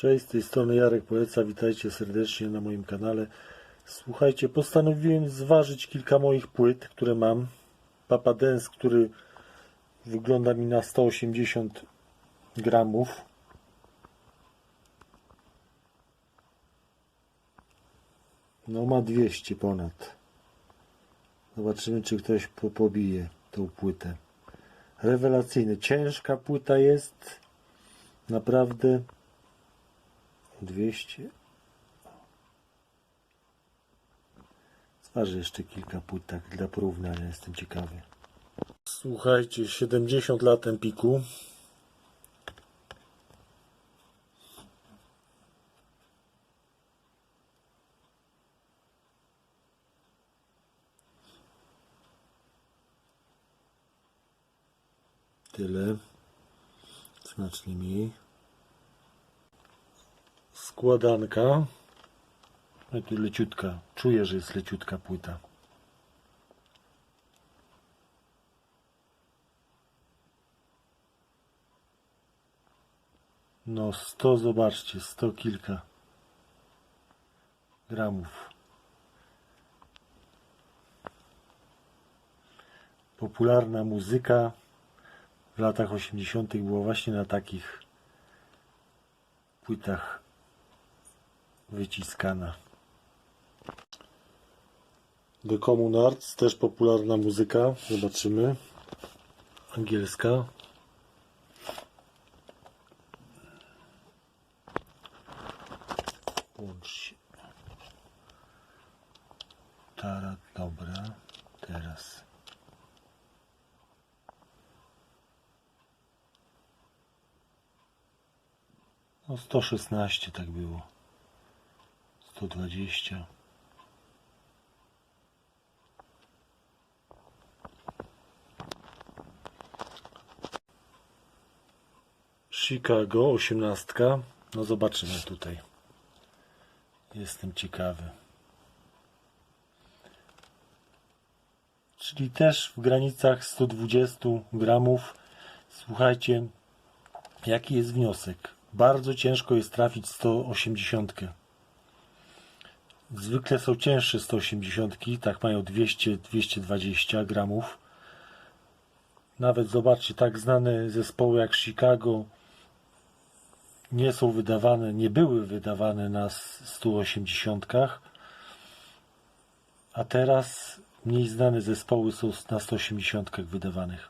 Cześć, z tej strony Jarek Poleca, witajcie serdecznie na moim kanale. Słuchajcie, postanowiłem zważyć kilka moich płyt, które mam. Papa Dance, który wygląda mi na 180 gramów. No ma 200 ponad. Zobaczymy, czy ktoś po pobije tą płytę. Rewelacyjny. Ciężka płyta jest. Naprawdę 200. Zważę jeszcze kilka płyt tak dla porównania, jestem ciekawy. Słuchajcie, 70 lat Empiku. Tyle. Znacznie mniej składanka. Leciutka. Czuję, że jest leciutka płyta. No 100, zobaczcie, 100 kilka gramów. Popularna muzyka w latach 80. była właśnie na takich płytach wyciskana. The Common Arts, też popularna muzyka. Zobaczymy. Angielska. Łącz się. Tara, dobra. Teraz. No 116 tak było. 120. Chicago 18. No zobaczymy tutaj. Jestem ciekawy. Czyli też w granicach 120 gramów. Słuchajcie, jaki jest wniosek? Bardzo ciężko jest trafić 180. Zwykle są cięższe 180, tak mają 200-220 gramów. Nawet zobaczcie, tak znane zespoły jak Chicago nie są wydawane, nie były wydawane na 180, a teraz mniej znane zespoły są na 180 wydawanych.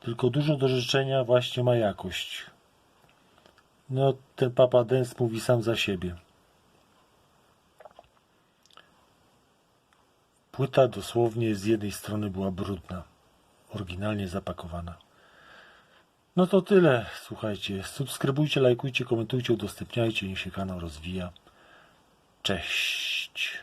Tylko dużo do życzenia właśnie ma jakość. No, ten Papa Dance mówi sam za siebie. Płyta dosłownie z jednej strony była brudna, oryginalnie zapakowana. No to tyle, słuchajcie. Subskrybujcie, lajkujcie, komentujcie, udostępniajcie, niech się kanał rozwija. Cześć.